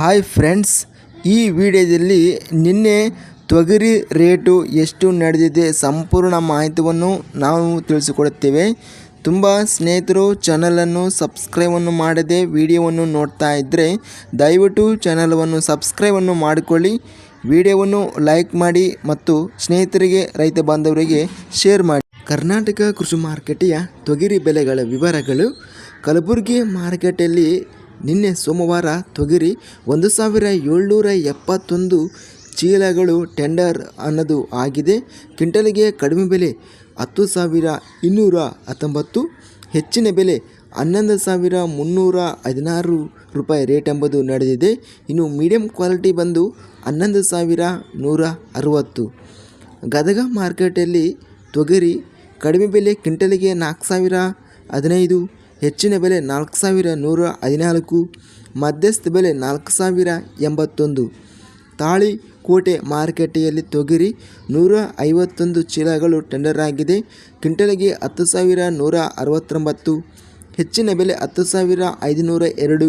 Hi friends ಈ ವಿಡಿಯೋದಲ್ಲಿ ನಿನ್ನೆ ತೊಗರಿ ರೇಟು ಎಷ್ಟು ನಡೆದಿದೆ ಸಂಪೂರ್ಣ ಮಾಹಿತಿಯನ್ನು ನಾವು ತಿಳಿಸಿಕೊಡುತ್ತೇವೆ. ತುಂಬ ಸ್ನೇಹಿತರು ಚಾನಲನ್ನು ಸಬ್ಸ್ಕ್ರೈಬನ್ನು ಮಾಡದೆ ವಿಡಿಯೋವನ್ನು ನೋಡ್ತಾ ಇದ್ದರೆ ದಯವಿಟ್ಟು ಚಾನಲನ್ನು ಸಬ್ಸ್ಕ್ರೈಬನ್ನು ಮಾಡಿಕೊಳ್ಳಿ. ವಿಡಿಯೋವನ್ನು ಲೈಕ್ ಮಾಡಿ ಮತ್ತು ಸ್ನೇಹಿತರಿಗೆ, ರೈತ ಬಾಂಧವರಿಗೆ ಶೇರ್ ಮಾಡಿ. ಕರ್ನಾಟಕ ಕೃಷಿ ಮಾರುಕಟ್ಟೆಯ ತೊಗರಿ ಬೆಲೆಗಳ ವಿವರಗಳು ಕಲಬುರಗಿ ಮಾರುಕಟ್ಟೆಯಲ್ಲಿ ನಿನ್ನೆ ಸೋಮವಾರ ತೊಗರಿ ಒಂದು ಸಾವಿರ ಏಳ್ನೂರ ಎಪ್ಪತ್ತೊಂದು ಚೀಲಗಳು ಟೆಂಡರ್ ಅನ್ನೋದು ಆಗಿದೆ. ಕ್ವಿಂಟಲ್ಗೆ ಕಡಿಮೆ ಬೆಲೆ ಹತ್ತು ಸಾವಿರ ಇನ್ನೂರ ಹತ್ತೊಂಬತ್ತು, ಹೆಚ್ಚಿನ ಬೆಲೆ ಹನ್ನೊಂದು ಸಾವಿರ ಮುನ್ನೂರ ಹದಿನಾರು ರೂಪಾಯಿ ರೇಟ್ ಎಂಬುದು ನಡೆದಿದೆ. ಇನ್ನು ಮೀಡಿಯಂ ಕ್ವಾಲಿಟಿ ಬಂದು ಹನ್ನೊಂದು ಸಾವಿರ ನೂರ ಅರುವತ್ತು. ಗದಗ ಮಾರ್ಕೆಟಲ್ಲಿ ತೊಗರಿ ಕಡಿಮೆ ಬೆಲೆ ಕ್ವಿಂಟಲಿಗೆ ನಾಲ್ಕು ಸಾವಿರ ಹದಿನೈದು ಹೆಚ್ಚಿನ ಬೆಲೆ ನಾಲ್ಕು ಸಾವಿರ ನೂರ ಹದಿನಾಲ್ಕು, ಮಧ್ಯಸ್ಥ ಬೆಲೆ ನಾಲ್ಕು ಸಾವಿರ ಎಂಬತ್ತೊಂದು. ತಾಳಿಕೋಟೆ ಮಾರುಕಟ್ಟೆಯಲ್ಲಿ ತೊಗರಿ ನೂರ ಐವತ್ತೊಂದು ಚೀಲಗಳು ಟೆಂಡರ್ ಆಗಿದೆ. ಕ್ವಿಂಟಲ್ಗೆ ಹತ್ತು ಸಾವಿರ ನೂರ ಅರವತ್ತೊಂಬತ್ತು, ಹೆಚ್ಚಿನ ಬೆಲೆ ಹತ್ತು ಸಾವಿರ ಐದುನೂರ ಎರಡು,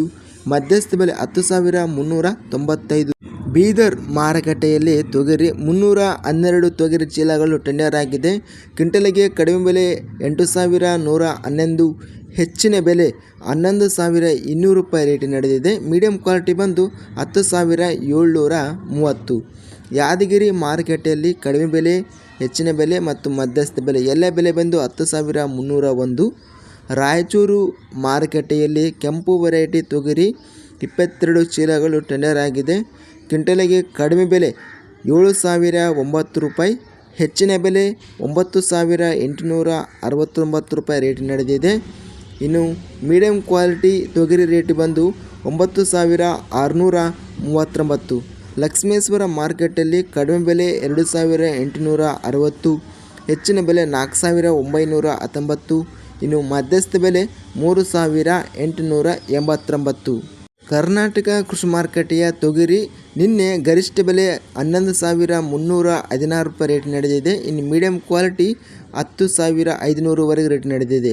ಮಧ್ಯಸ್ಥ ಬೆಲೆ ಹತ್ತು ಸಾವಿರ ಮುನ್ನೂರ ತೊಂಬತ್ತೈದು. ಬೀದರ್ ಮಾರುಕಟ್ಟೆಯಲ್ಲಿ ತೊಗರಿ ಮುನ್ನೂರ ಹನ್ನೆರಡು ತೊಗರಿ ಚೀಲಗಳು ಟೆಂಡರ್ ಆಗಿದೆ. ಕ್ವಿಂಟಲಿಗೆ ಕಡಿಮೆ ಬೆಲೆ ಎಂಟು ಸಾವಿರ ನೂರ ಹನ್ನೊಂದು, ಹೆಚ್ಚಿನ ಬೆಲೆ ಹನ್ನೊಂದು ಸಾವಿರ ಇನ್ನೂರು ರೂಪಾಯಿ ರೇಟ್ ನಡೆದಿದೆ. ಮೀಡಿಯಂ ಕ್ವಾಲಿಟಿ ಬಂದು ಹತ್ತು ಸಾವಿರ ಏಳ್ನೂರ ಮೂವತ್ತು. ಯಾದಗಿರಿ ಮಾರುಕಟ್ಟೆಯಲ್ಲಿ ಕಡಿಮೆ ಬೆಲೆ, ಹೆಚ್ಚಿನ ಬೆಲೆ ಮತ್ತು ಮಧ್ಯಸ್ಥ ಬೆಲೆ ಎಲ್ಲ ಬೆಲೆ ಬಂದು ಹತ್ತು ಸಾವಿರ ಮುನ್ನೂರ ಒಂದು. ರಾಯಚೂರು ಮಾರುಕಟ್ಟೆಯಲ್ಲಿ ಕೆಂಪು ವೆರೈಟಿ ತೊಗರಿ ಇಪ್ಪತ್ತೆರಡು ಚೀಲಗಳು ಟೆಂಡರ್ ಆಗಿದೆ. ಕ್ವಿಂಟಲಿಗೆ ಕಡಿಮೆ ಬೆಲೆ ಏಳು ಸಾವಿರ ಒಂಬತ್ತು ರೂಪಾಯಿ, ಹೆಚ್ಚಿನ ಬೆಲೆ ಒಂಬತ್ತು ಸಾವಿರ ಎಂಟುನೂರ ಅರವತ್ತೊಂಬತ್ತು ರೂಪಾಯಿ ರೇಟ್ ನಡೆದಿದೆ. ಇನ್ನು ಮೀಡಿಯಂ ಕ್ವಾಲಿಟಿ ತೊಗರಿ ರೇಟ್ ಬಂದು ಒಂಬತ್ತು ಸಾವಿರ ಆರುನೂರ ಮೂವತ್ತೊಂಬತ್ತು. ಲಕ್ಷ್ಮೇಶ್ವರ ಮಾರ್ಕೆಟಲ್ಲಿ ಕಡಿಮೆ ಬೆಲೆ ಎರಡು ಸಾವಿರ ಎಂಟುನೂರ ಅರವತ್ತು, ಹೆಚ್ಚಿನ ಬೆಲೆ ನಾಲ್ಕು ಸಾವಿರ ಒಂಬೈನೂರ ಹತ್ತೊಂಬತ್ತು, ಇನ್ನು ಮಧ್ಯಸ್ಥ ಬೆಲೆ ಮೂರು ಸಾವಿರ ಎಂಟುನೂರ ಎಂಬತ್ತೊಂಬತ್ತು. ಕರ್ನಾಟಕ ಕೃಷಿ ಮಾರುಕಟ್ಟೆಯ ತೊಗರಿ ನಿನ್ನೆ ಗರಿಷ್ಠ ಬೆಲೆ ಹನ್ನೊಂದು ಸಾವಿರ ಮುನ್ನೂರ ಹದಿನಾರು ರೂಪಾಯಿ ರೇಟ್ ನಡೆದಿದೆ. ಇನ್ನು ಮೀಡಿಯಂ ಕ್ವಾಲಿಟಿ ಹತ್ತು ಸಾವಿರ ಐದುನೂರುವರೆಗೆ ರೇಟ್ ನಡೆದಿದೆ.